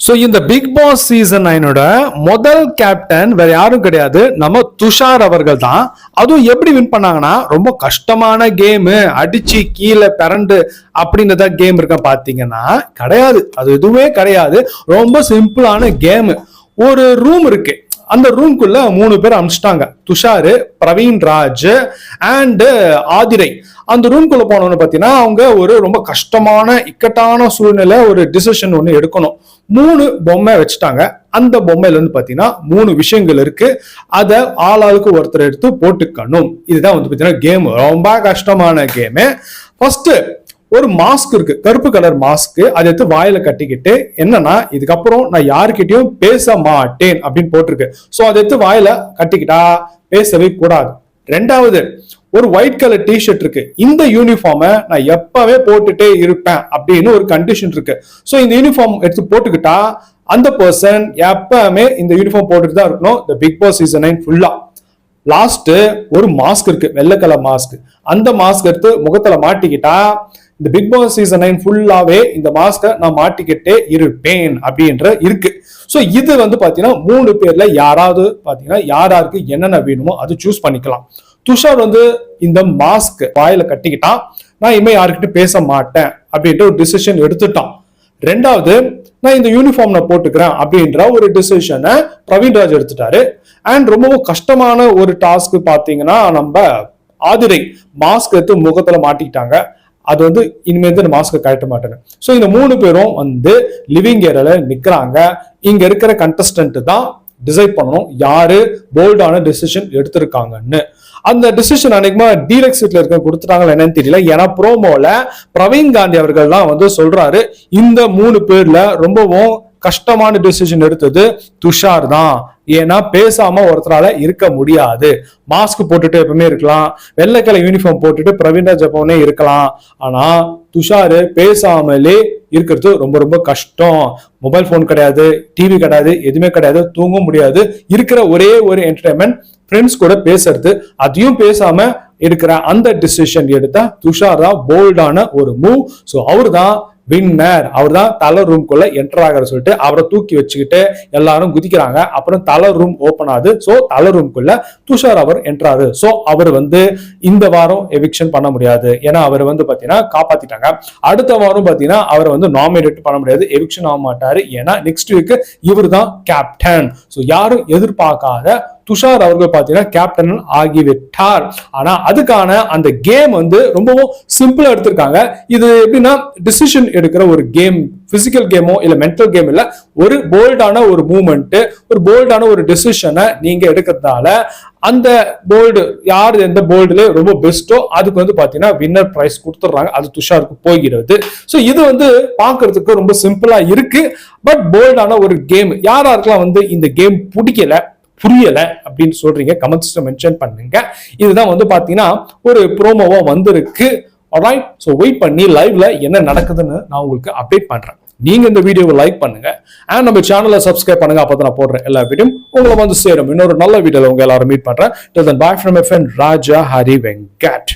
So இந்த Bigg Boss season நைனோட முதல் captain வேற யாரும் கிடையாது. நம்ம துஷார் அவர்கள் தான். அதுவும் எப்படி வின் பண்ணாங்கன்னா ரொம்ப கஷ்டமான கேமு அடிச்சு கீழே பிறண்டு அப்படின்றத கேம் இருக்க பார்த்தீங்கன்னா கிடையாது. அது எதுவுமே கிடையாது. ரொம்ப சிம்பிளான கேமு ஒரு ரூம் இருக்கு. அந்த ரூம்குள்ள மூணு பேர் அனுப்பிச்சிட்டாங்க துஷாரு பிரவீன் ராஜ் அண்ட் ஆதிரை. அந்த ரூம்குள்ள போனோன்னு பார்த்தீங்கன்னா அவங்க ஒரு ரொம்ப கஷ்டமான இக்கட்டான சூழ்நிலை ஒரு டிசிஷன் ஒன்று எடுக்கணும். மூணு பொம்மை வச்சுட்டாங்க. அந்த பொம்மையில இருந்து பார்த்தீங்கன்னா மூணு விஷயங்கள் இருக்கு. அதை ஆளாளுக்கு ஒருத்தர் எடுத்து போட்டுக்கணும். இதுதான் வந்து பார்த்தீங்கன்னா கேம் ரொம்ப கஷ்டமான கேமு ஃபர்ஸ்ட் ஒரு மாஸ்க் இருக்கு. கருப்பு கலர் மாஸ்க் அதை எடுத்து வாயில கட்டிக்கிட்டு என்னன்னா இதுக்கப்புறம் நான் யாருக்கிட்டையும் பேச மாட்டேன் அப்படின்னு போட்டிருக்கு. ஸோ அதை எடுத்து வாயில கட்டிக்கிட்டா பேசவே கூடாது. ரெண்டாவது ஒரு ஒயிட் கலர் டிஷர்ட் இருக்கு. இந்த யூனிஃபார்மை நான் எப்பவே போட்டுட்டே இருப்பேன் அப்படின்னு ஒரு கண்டிஷன் இருக்கு. ஸோ இந்த யூனிஃபார்ம் எடுத்து போட்டுக்கிட்டா அந்த பர்சன் எப்பவுமே இந்த யூனிஃபார்ம் போட்டுட்டு தான் இருக்கணும் இந்த பிக் பாஸ் சீசன் நைன் ஃபுல்லா லாஸ்ட் ஒரு மாஸ்க் இருக்கு வெள்ளை கலர் மாஸ்க் அந்த மாஸ்க் எடுத்து முகத்துல மாட்டிக்கிட்டா இந்த பிக் பாஸ் சீசன் நைன் ஃபுல்லாவே இந்த மாஸ்கை நான் மாட்டிக்கிட்டே இருப்பேன் அப்படின்ற இருக்கு. ஸோ இது வந்து பாத்தீங்கன்னா மூணு பேர்ல யாராவது பாத்தீங்கன்னா யார் யாருக்கு என்னென்ன வேணுமோ அது சூஸ் பண்ணிக்கலாம். துஷார் வந்து இந்த மாஸ்க் வாயில கட்டிக்கிட்டான் நான் இனிமே யாருக்கிட்ட பேச மாட்டேன் அப்படின்ற ஒரு டிசிஷன் எடுத்துட்டான். ரெண்டாவது நான் இந்த யூனிஃபார்ம் நான் போட்டுக்கிறேன் அப்படின்ற ஒரு டிசிஷனை பிரவீன்ராஜ் எடுத்துட்டாரு. அண்ட் ரொம்பவும் கஷ்டமான ஒரு டாஸ்க் பார்த்தீங்கன்னா நம்ம ஆதிரை மாஸ்க் எடுத்து முகத்துல மாட்டிக்கிட்டாங்க. அது வந்து இனிமேல் இந்த மாஸ்க்கை கழட்ட மாட்டாங்க ஸோ இந்த மூணு பேரும் வந்து லிவிங் ஏரியால நிற்கிறாங்க இங்க இருக்கிற கண்டஸ்டன்ட் தான் டிசைட் பண்ணணும். யாரு போல்டான டெசிஷன் எடுத்திருக்காங்கன்னு. அந்த டிசிஷன் அன்னைக்குமா டீலக்ஸ் சீட்ல இருக்க கொடுத்துட்டாங்களா என்னன்னு தெரியல. ஏன்னா ப்ரோமோல பிரவீன் காந்தி அவர்கள் தான் வந்து சொல்றாரு இந்த மூணு பேர்ல ரொம்பவும் கஷ்டமான டெசிஷன் எடுத்தது துஷார் தான். ஏன்னா பேசாம ஒருத்தரால இருக்க முடியாது. மாஸ்க் போட்டுட்டு எப்பவுமே இருக்கலாம். வெள்ளைக்கலை யூனிஃபார்ம் போட்டுட்டு பிரவீன்ராஜ் ஜப்பவனே இருக்கலாம். ஆனா துஷாரு பேசாமலே இருக்கிறது ரொம்ப ரொம்ப கஷ்டம். மொபைல் ஃபோன் கிடையாது டிவி கிடையாது எதுவுமே கிடையாது தூங்க முடியாது. இருக்கிற ஒரே ஒரு என்டர்டைன்மெண்ட் ஃப்ரெண்ட்ஸ் கூட பேசுறது. அதையும் பேசாம எடுக்கிற அந்த டிசிஷன் எடுத்த துஷார் தான் போல்டான ஒரு மூவ் ஸோ அவர் தான் வின்னர் அவர் தான் தலை ரூம்குள்ள என்டர் ஆகிற சொல்லிட்டு அவரை தூக்கி வச்சுக்கிட்டு எல்லாரும் குதிக்கிறாங்க. அப்புறம் தலை ரூம் ஓப்பன் ஆகுது. ஸோ தலை ரூம்குள்ள துஷார் அவர் என்ட்ராரு ஸோ அவர் வந்து இந்த வாரம் எவிக்ஷன் பண்ண முடியாது. ஏன்னா அவர் வந்து பார்த்தீங்கன்னா காப்பாத்திட்டாங்க. அடுத்த வாரம் பார்த்தீங்கன்னா அவரை வந்து நாமினேட் பண்ண முடியாது. எவிக்ஷன் ஆக மாட்டாரு. ஏன்னா நெக்ஸ்ட் வீக் இவர் தான் கேப்டன் ஸோ யாரும் எதிர்பார்க்காத துஷார் அவர்கள் பார்த்தீங்கன்னா கேப்டன் ஆகிவிட்டார். ஆனா அதுக்கான அந்த கேம் வந்து ரொம்பவும் சிம்பிளா எடுத்திருக்காங்க. இது எப்படின்னா டிசிஷன் எடுக்கிற ஒரு கேம் பிசிக்கல் கேமோ இல்ல மென்டல் கேம் இல்ல ஒரு போல்டான ஒரு மூமெண்ட் ஒரு போல்டான ஒரு டெசிஷனை நீங்க எடுக்கிறதுனால அந்த போல்டு யார் எந்த போல்டுல ரொம்ப பெஸ்ட்டோ அதுக்கு வந்து பாத்தீங்கன்னா வின்னர் பிரைஸ் கொடுத்துட்றாங்க. அது துஷாருக்கு போகிறது. ஸோ இது வந்து பார்க்கறதுக்கு ரொம்ப சிம்பிளா இருக்கு. பட் போல்டான ஒரு கேம் யாராருக்கெல்லாம் வந்து இந்த கேம் பிடிக்கல புரியல அப்படின்னு சொல்றீங்க. கமெண்ட்ஸ்ல மென்ஷன் பண்ணுங்க. இதுதான் வந்து பாத்தீங்கன்னா ஒரு ப்ரோமோவா வந்திருக்கு. Alright? ஸோ வெயிட் பண்ணி லைவ்ல என்ன நடக்குதுன்னு நான் உங்களுக்கு அப்டேட் பண்றேன். நீங்க இந்த வீடியோவை லைக் பண்ணுங்க. அண்ட் நம்ம சேனலை சப்ஸ்கிரைப் பண்ணுங்க. அப்போ நான் போடுறேன் எல்லா வீடியோ உங்களை வந்து சேரும். இன்னொரு நல்ல வீடியோவில் உங்க எல்லாரும் மீட் பண்றேன். Bye from F Raja Hari Venkat